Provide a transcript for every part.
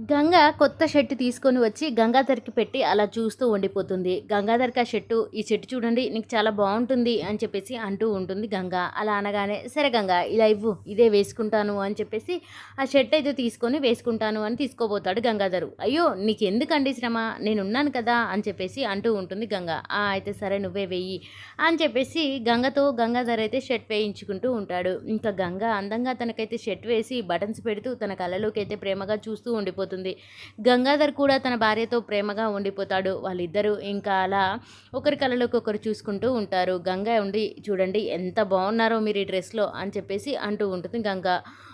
గంగ కొత్త షర్ట్ తీసుకొని వచ్చి గంగాధర్కి పెట్టి అలా చూస్తూ ఉండిపోతుంది. గంగాధర్కి ఆ షర్టు? ఈ షర్టు చూడండి నీకు చాలా బాగుంటుంది అని చెప్పేసి అంటూ ఉంటుంది గంగ. అలా అనగానే సరే గంగ ఇలా ఇవ్వు ఇదే వేసుకుంటాను అని చెప్పేసి ఆ షర్ట్ అయితే తీసుకొని వేసుకుంటాను అని తీసుకోబోతాడు గంగాధరు. అయ్యో నీకు ఎందుకండి శ్రమ? నేను ఉన్నాను కదా అని చెప్పేసి అంటూ ఉంటుంది గంగ. "ఆ, అయితే సరే నువ్వే వెయ్యి అని చెప్పేసి గంగతో గంగాధర్ అయితే షర్ట్ వేయించుకుంటూ ఉంటాడు. ఇంకా గంగ అందంగా తనకైతే షర్ట్ వేసి బటన్స్ పెడుతూ తన కళ్ళలోకి అయితే ప్రేమగా చూస్తూ ఉండిపోతుంది. గంగాధర్ కూడా తన భార్యతో ప్రేమగా ఉండిపోతాడు. వాళ్ళిద్దరూ ఇంకా అలా ఒకరి కళ్ళలోకి ఒకరు చూసుకుంటూ ఉంటారు. గంగ ఉండి చూడండి ఎంత బాగున్నారో మీరు ఈ డ్రెస్లో అని చెప్పేసి అంటూ ఉంటుంది గంగ.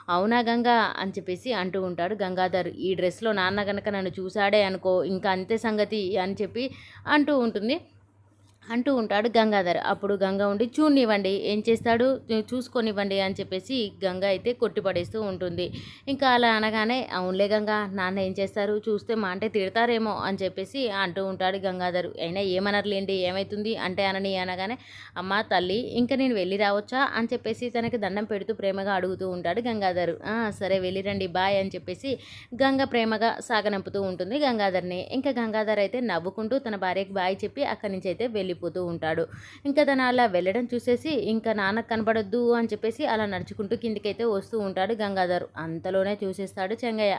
అవునా గంగ అని చెప్పేసి అంటూ ఉంటాడు గంగాధర్. ఈ డ్రెస్లో నాన్న గనక నన్ను చూశాడే అనుకో ఇంకా అంతే సంగతి అని చెప్పి అంటూ ఉంటుంది. అంటూ ఉంటాడు గంగాధర్. అప్పుడు గంగ ఉండి చూడనివ్వండి ఏం చేస్తాడు? చూసుకొనివ్వండి అని చెప్పేసి గంగ అయితే కొట్టిపడేస్తూ ఉంటుంది. ఇంకా అలా అనగానే అవునులే గంగ నాన్న ఏం చేస్తారు? చూస్తే మా అంటే తిడతారేమో అని చెప్పేసి అంటూ ఉంటాడు గంగాధర్. అయినా ఏమనర్లేండి ఏమవుతుంది అంటే అనని అనగానే అమ్మ తల్లి ఇంకా నేను వెళ్ళి రావచ్చా? అని చెప్పేసి తనకి దండం పెడుతూ ప్రేమగా అడుగుతూ ఉంటాడు గంగాధర్. "ఆ, సరే వెళ్ళిరండి బాయ్ అని చెప్పేసి గంగ ప్రేమగా సాగనంపుతూ ఉంటుంది గంగాధర్ని. ఇంకా గంగాధర్ అయితే నవ్వుకుంటూ తన భార్యకి బాయ్ చెప్పి అక్కడి నుంచి అయితే వెళ్ళి వెళ్ళిపోతూ ఉంటాడు. ఇంకా తను అలా వెళ్ళడం చూసేసి ఇంకా నాన్న కనబడొద్దు అని చెప్పేసి అలా నడుచుకుంటూ కిందికైతే వస్తూ ఉంటాడు గంగాధర్. అంతలోనే చూసేస్తాడు చెంగయ్య.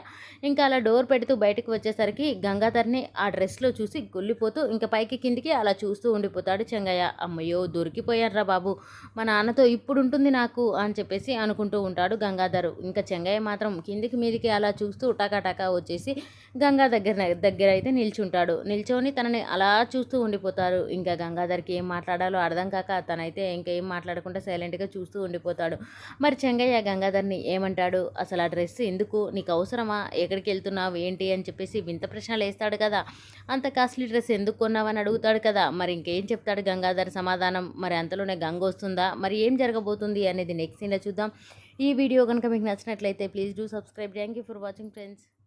ఇంకా అలా డోర్ పెడుతూ బయటకు వచ్చేసరికి గంగాధర్ని ఆ డ్రెస్లో చూసి గొల్లిపోతూ ఇంకా పైకి కిందికి అలా చూస్తూ ఉండిపోతాడు చెంగయ్య. అమ్మయ్యో దొరికిపోయారా బాబు. మా నాన్నతో ఇప్పుడు ఉంటుంది నాకు అని చెప్పేసి అనుకుంటూ ఉంటాడు గంగాధర్. ఇంకా చెంగయ్య మాత్రం కిందికి మీదికి అలా చూస్తూ టకాటకా వచ్చేసి గంగా దగ్గర దగ్గర అయితే నిల్చుంటాడు. నిల్చొని తనని అలా చూస్తూ ఉండిపోతారు. ఇంకా గంగాధర్కి ఏం మాట్లాడాలో అర్థం కాక తనైతే ఇంకేం మాట్లాడకుండా సైలెంట్గా చూస్తూ ఉండిపోతాడు. మరి చెంగయ్య గంగాధర్ని ఏమంటాడు? అసలు ఆ డ్రెస్ ఎందుకు? నీకు అవసరమా? ఎక్కడికి వెళ్తున్నావు? ఏంటి? అని చెప్పేసి వింత ప్రశ్నలు వేస్తాడు కదా. అంత కాస్ట్లీ డ్రెస్ ఎందుకు కొన్నావని అడుగుతాడు కదా. మరి ఇంకేం చెప్తాడు గంగాధర్ సమాధానం? మరి అంతలోనే గంగ వస్తుందా? మరి ఏం జరగబోతుంది అనేది నెక్స్ట్ సీన్లో చూద్దాం. ఈ వీడియో కనుక మీకు నచ్చినట్లయితే please do subscribe. Thank you for watching friends.